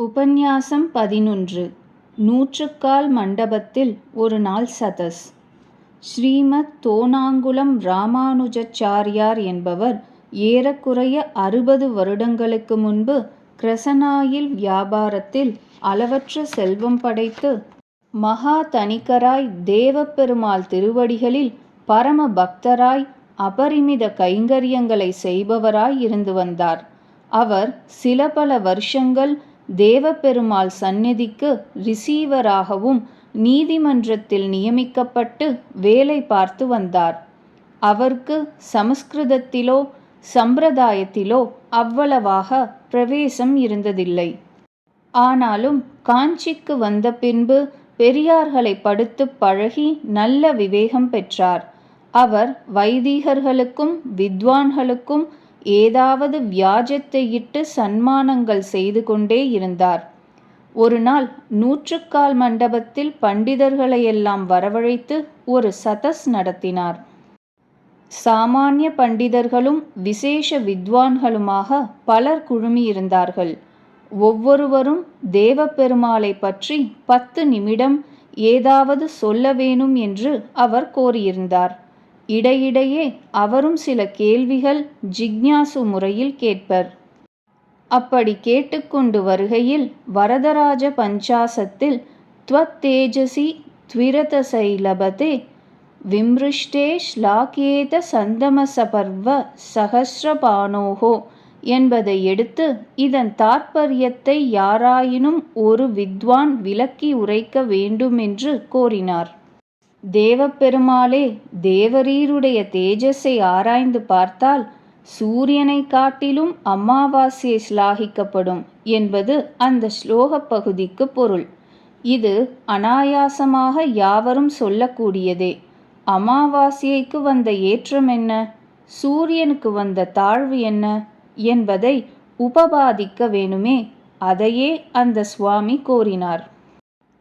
உபன்யாசம் பதினொன்று. நூற்றுக்கால் மண்டபத்தில் ஒரு நாள் சதஸ். ஸ்ரீமத் தோணாங்குளம் ராமானுஜாச்சாரியார் என்பவர் ஏறக்குறைய அறுபது வருடங்களுக்கு முன்பு கிரசனாயில் வியாபாரத்தில் அளவற்ற செல்வம் படைத்து மகா தனிக்கராய் தேவப்பெருமாள் திருவடிகளில் பரம பக்தராய் அபரிமித கைங்கரியங்களை செய்பவராய் இருந்து வந்தார். அவர் சில பல வருஷங்கள் தேவபெருமாள் சந்நிதிக்கு ரிசீவராகவும் நீதிமன்றத்தில் நியமிக்கப்பட்டு வேலை பார்த்து வந்தார். அவருக்கு சமஸ்கிருதத்திலோ சம்பிரதாயத்திலோ அவ்வளவாக பிரவேசம் இருந்ததில்லை. ஆனாலும் காஞ்சிக்கு வந்த பின்பு பெரியார்களை படுத்து பழகி நல்ல விவேகம் பெற்றார். அவர் வைதீகர்களுக்கும் வித்வான்களுக்கும் ஏதாவது வியாஜத்தை இட்டு சன்மானங்கள் செய்து கொண்டே இருந்தார். ஒரு நாள் நூற்றுக்கால் மண்டபத்தில் பண்டிதர்களையெல்லாம் வரவழைத்து ஒரு சதஸ் நடத்தினார். சாமானிய பண்டிதர்களும் விசேஷ வித்வான்களுமாக பலர் குழுமியிருந்தார்கள் ஒவ்வொருவரும் தேவப்பெருமாளை பற்றி பத்து நிமிடம் ஏதாவது சொல்ல வேணும் என்று அவர் கோரியிருந்தார். இடையிடையே அவரும் சில கேள்விகள் ஜிக்ஞாசு முறையில் கேட்பர். அப்படி கேட்டுக்கொண்டு வருகையில் வரதராஜ பஞ்சாசத்தில் த்வத்தேஜசி த்விரதசைலபதே விம்ருஷ்டே ஸ்லாகேத சந்தமசபர்வ சகசிரபானோகோ என்பதை எடுத்து இதன் தாற்பயத்தை யாராயினும் ஒரு வித்வான் விளக்கி உரைக்க வேண்டுமென்று கோரினார். தேவப்பெருமாளே தேவரீருடைய தேஜஸை ஆராய்ந்து பார்த்தால் சூரியனை காட்டிலும் அமாவாசியை ஸ்லாகிக்கப்படும் என்பது அந்த ஸ்லோக பகுதிக்கு பொருள். இது அனாயாசமாக யாவரும் சொல்லக்கூடியதே. அமாவாசைக்கு வந்த ஏற்றம் என்ன? சூரியனுக்கு வந்த தாழ்வு என்ன? என்பதை உபபாதிக்க வேணுமே அதையே அந்த சுவாமி கோரினார்.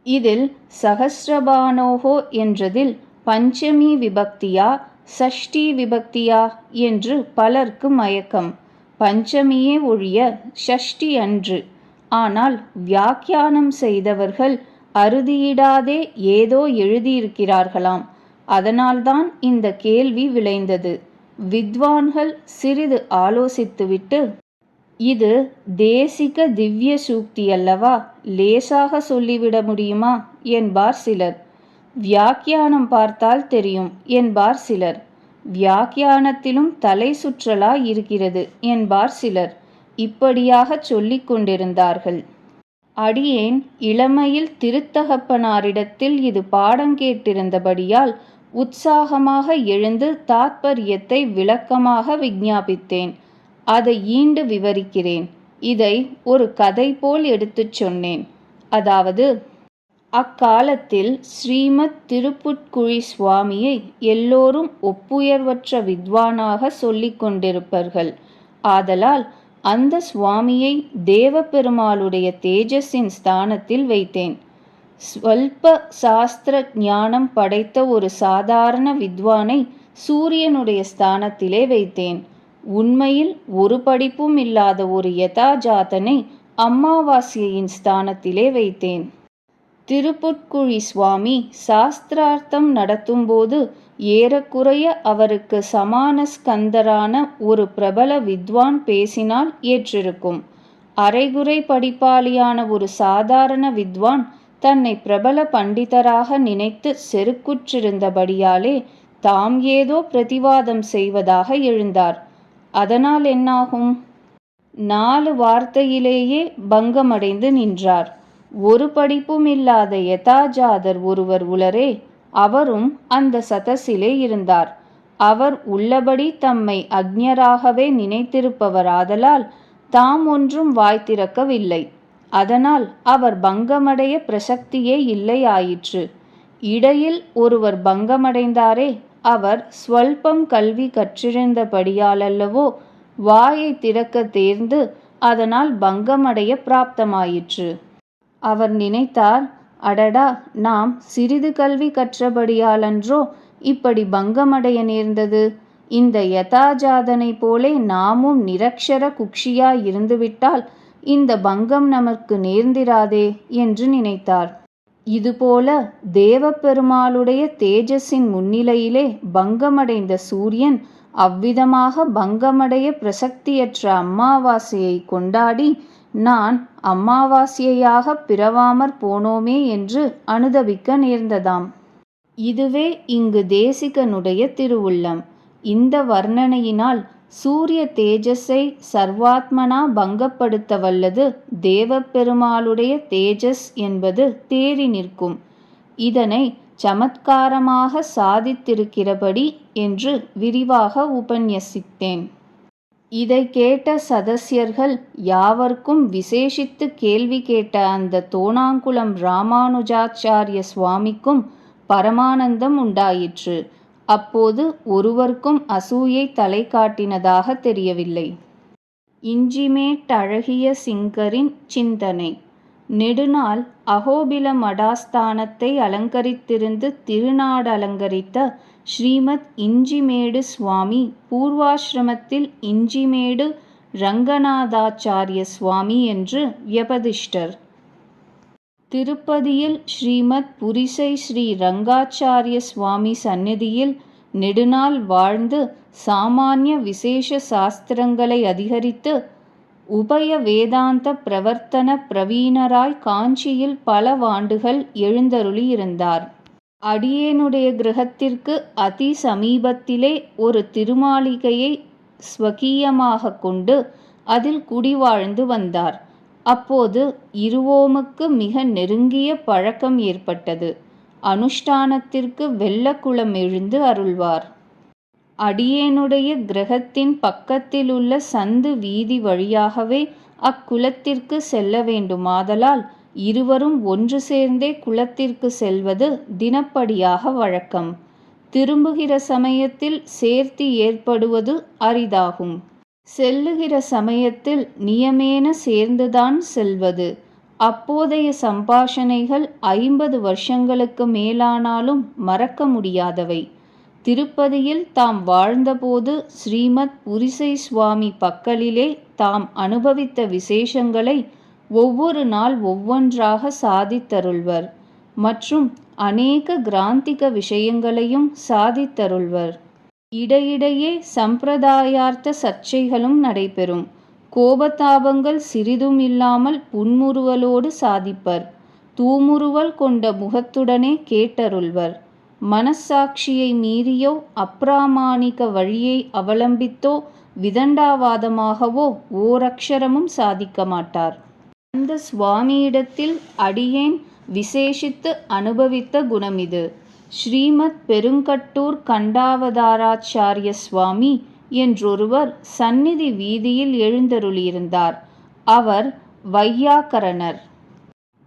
இதில் சஹஸ்ரபானோகோ என்றதில் பஞ்சமி விபக்தியா சஷ்டி விபக்தியா என்று பலருக்கு மயக்கம். பஞ்சமியே ஒழிய ஷஷ்டி அன்று. ஆனால் வியாக்கியானம் செய்தவர்கள் அறுதியிடாதே ஏதோ எழுதியிருக்கிறார்களாம். அதனால்தான் இந்த கேள்வி விளைந்தது. வித்வான்கள் சிறிது ஆலோசித்துவிட்டு இது தேசிக திவ்ய சூக்தி அல்லவா? லேசாக சொல்லிவிட முடியுமா? என்பார் சிலர். வியாக்கியானம் பார்த்தால் தெரியும் என்பார் சிலர். வியாக்கியானத்திலும் தலை சுற்றலா இருக்கிறது என்பார் சிலர். இப்படியாக சொல்லிக் கொண்டிருந்தார்கள். அடியேன் இளமையில் திருத்தகப்பனாரிடத்தில் இது பாடம் கேட்டிருந்தபடியால் உற்சாகமாக எழுந்து தாத்பரியத்தை விளக்கமாக விஞ்ஞாபித்தேன். அதை ஈண்டு விவரிக்கிறேன். இதை ஒரு கதை போல் எடுத்துச் சொன்னேன். அதாவது அக்காலத்தில் ஸ்ரீமத் திருப்புட்குழி சுவாமியை எல்லோரும் ஒப்புயர்வற்ற வித்வானாக சொல்லிக் கொண்டிருப்பர்கள். ஆதலால் அந்த சுவாமியை தேவபெருமாளுடைய தேஜஸின் ஸ்தானத்தில் வைத்தேன். ஸ்வல்ப சாஸ்திர ஞானம் படைத்த ஒரு சாதாரண வித்வானை சூரியனுடைய ஸ்தானத்திலே வைத்தேன். உண்மையில் ஒரு படிப்பும் இல்லாத ஒரு யதாஜாதனை அம்மாவாசியின் ஸ்தானத்திலே வைத்தேன். திருப்புட்குழி சுவாமி சாஸ்திரார்த்தம் நடத்தும்போது ஏறக்குறைய அவருக்கு சமான ஸ்கந்தரான ஒரு பிரபல வித்வான் பேசினால் ஏற்றிருக்கும். அரைகுறை படிப்பாளியான ஒரு சாதாரண வித்வான் தன்னை பிரபல பண்டிதராக நினைத்து செருக்குற்றிருந்தபடியாலே தாம் ஏதோ பிரதிவாதம் செய்வதாக எழுந்தார். அதனால் என்னாகும்? நாலு வார்த்தையிலேயே பங்கமடைந்து நின்றார். ஒரு படிப்பும் இல்லாத யதாஜாதர் ஒருவர் உளரே அவரும் அந்த சதசிலே இருந்தார். அவர் உள்ளபடி தம்மை அக்ஞராகவே நினைத்திருப்பவராதலால் தாம் ஒன்றும் வாய் திறக்கவில்லை. அதனால் அவர் பங்கமடைய பிரசக்தியே இல்லை ஆயிற்று இடையில் ஒருவர் பங்கமடைந்தாரே அவர் ஸ்வல்பம் கல்வி கற்றிருந்தபடியாலல்லவோ வாயை திறக்க தேர்ந்து அதனால் பங்கமடைய பிராப்தமாயிற்று. அவர் நினைத்தார் அடடா நாம் சிறிது கல்வி கற்றபடியாலன்றோ இப்படி பங்கமடைய நேர்ந்தது. இந்த யதாஜாதனை போலே நாமும் நிரக்ஷர குக்ஷியாய் இருந்துவிட்டால் இந்த பங்கம் நமக்கு நேர்ந்திராதே என்று நினைத்தார். இதுபோல தேவப்பெருமாளுடைய தேஜஸின் முன்னிலையிலே பங்கமடைந்த சூரியன் அவ்விதமாக பங்கமடைய பிரசக்தியற்ற அம்மாவாசையை கொண்டாடி நான் அம்மாவாசையாக பிறவாமற் போனோமே என்று அனுதபிக்க நேர்ந்ததாம். இதுவே இங்கு தேசிகனுடைய திருவுள்ளம். இந்த வர்ணனையினால் சூரிய தேஜஸை சர்வாத்மனா பங்கப்படுத்த வல்லது தேவப்பெருமாளுடைய தேஜஸ் என்பது தேறி நிற்கும். இதனை சமத்காரமாக சாதித்திருக்கிறபடி என்று விரிவாக உபன்யசித்தேன். இதை கேட்ட சதசியர்கள் யாவர்க்கும் விசேஷித்து கேள்வி கேட்ட அந்த தோணாங்குளம் ராமானுஜாச்சாரிய சுவாமிக்கும் பரமானந்தம் உண்டாயிற்று. அப்போது ஒருவர்க்கும் அசூயை தலை காட்டினதாக தெரியவில்லை. இஞ்சிமேட்டழகிய சிங்கரின் சிந்தனை. நெடுநாள் அகோபில மடாஸ்தானத்தை அலங்கரித்திருந்து திருநாடலங்கரித்த ஸ்ரீமத் இஞ்சிமேடு சுவாமி பூர்வாசிரமத்தில் இஞ்சிமேடு ரங்கநாதாச்சாரிய சுவாமி என்று வியபதிஷ்டர் திருப்பதியில் ஸ்ரீமத் புரிசை ஸ்ரீ ரங்காச்சாரிய சுவாமி சந்நிதியில் நெடுநாள் வாழ்ந்து சாமானிய விசேஷ சாஸ்திரங்களை அதிகரித்து உபய வேதாந்த பிரவர்த்தன பிரவீணராய் காஞ்சியில் பல வாண்டுகள் எழுந்தருளியிருந்தார் அடியேனுடைய கிரகத்திற்கு அதி சமீபத்திலே ஒரு திருமாளிகையை ஸ்வகீயமாக கொண்டு அதில் குடிவாழ்ந்து வந்தார். அப்போது இருவோமுக்கு மிக நெருங்கிய பழக்கம் ஏற்பட்டது. அனுஷ்டானத்திற்கு வெள்ளக்குளம் எழுந்து அருள்வார். அடியேனுடைய கிரகத்தின் பக்கத்திலுள்ள சந்து வீதி வழியாகவே அக்குளத்திற்கு செல்ல வேண்டுமாதலால் இருவரும் ஒன்று சேர்ந்தே குளத்திற்கு செல்வது தினப்படியாக வழக்கம். திரும்புகிற சமயத்தில் சேர்த்தி ஏற்படுவது அரிதாகும். செல்லுகிற சமயத்தில் நியமேன சேர்ந்துதான் செல்வது. அப்போதைய சம்பாஷணைகள் ஐம்பது வருஷங்களுக்கு மேலானாலும் மறக்க முடியாதவை. திருப்பதியில் தாம் வாழ்ந்தபோது ஸ்ரீமத் புரிசை சுவாமி பக்கலிலே தாம் அனுபவித்த விசேஷங்களை ஒவ்வொரு நாள் ஒவ்வொன்றாக சாதித்தருள்வர். மற்றும் அநேக கிராந்திக விஷயங்களையும் சாதித்தருள்வர். இடையிடையே சம்பிரதாயார்த்த சர்ச்சைகளும் நடைபெறும். கோபதாபங்கள் சிறிதும் இல்லாமல் புன்முறுவலோடு சாதிப்பர். தூமுறுவல் கொண்ட முகத்துடனே கேட்டருள்வர். மனசாட்சியை மீறியோ அப்பிராமாணிக வழியை அவலம்பித்தோ விதண்டாவாதமாகவோ ஓரக்ஷரமும் சாதிக்க மாட்டார். அந்த சுவாமியிடத்தில் அடியேன் விசேஷித்து அனுபவித்த குணம் இது ஸ்ரீமத் பெருங்கட்டூர் கண்டாவதாராச்சாரிய சுவாமி என்றொருவர் சந்நிதி வீதியில் எழுந்தருளியிருந்தார். அவர் வையாக்கரணர்.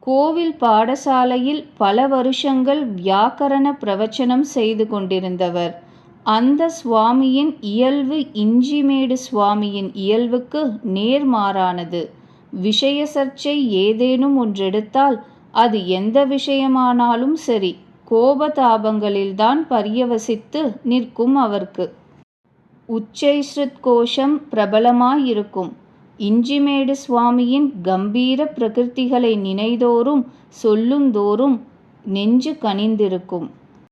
கோவில் பாடசாலையில் பல வருஷங்கள் வியாக்கரண பிரவச்சனம் செய்து கொண்டிருந்தவர். அந்த சுவாமியின் இயல்பு இஞ்சிமேடு சுவாமியின் இயல்புக்கு நேர்மாறானது. விஷய சர்ச்சை ஏதேனும் ஒன்றெடுத்தால் அது எந்த விஷயமானாலும் சரி. கோபதாபங்களில்தான் பரியவசித்து நிற்கும் அவர்க்கு. உச்சைஸ்ருத் கோஷம் பிரபலமாயிருக்கும். இஞ்சிமேடு சுவாமியின் கம்பீர பிரகிருதிகளை நினைதோறும் சொல்லுந்தோறும் நெஞ்சு கனிந்திருக்கும்.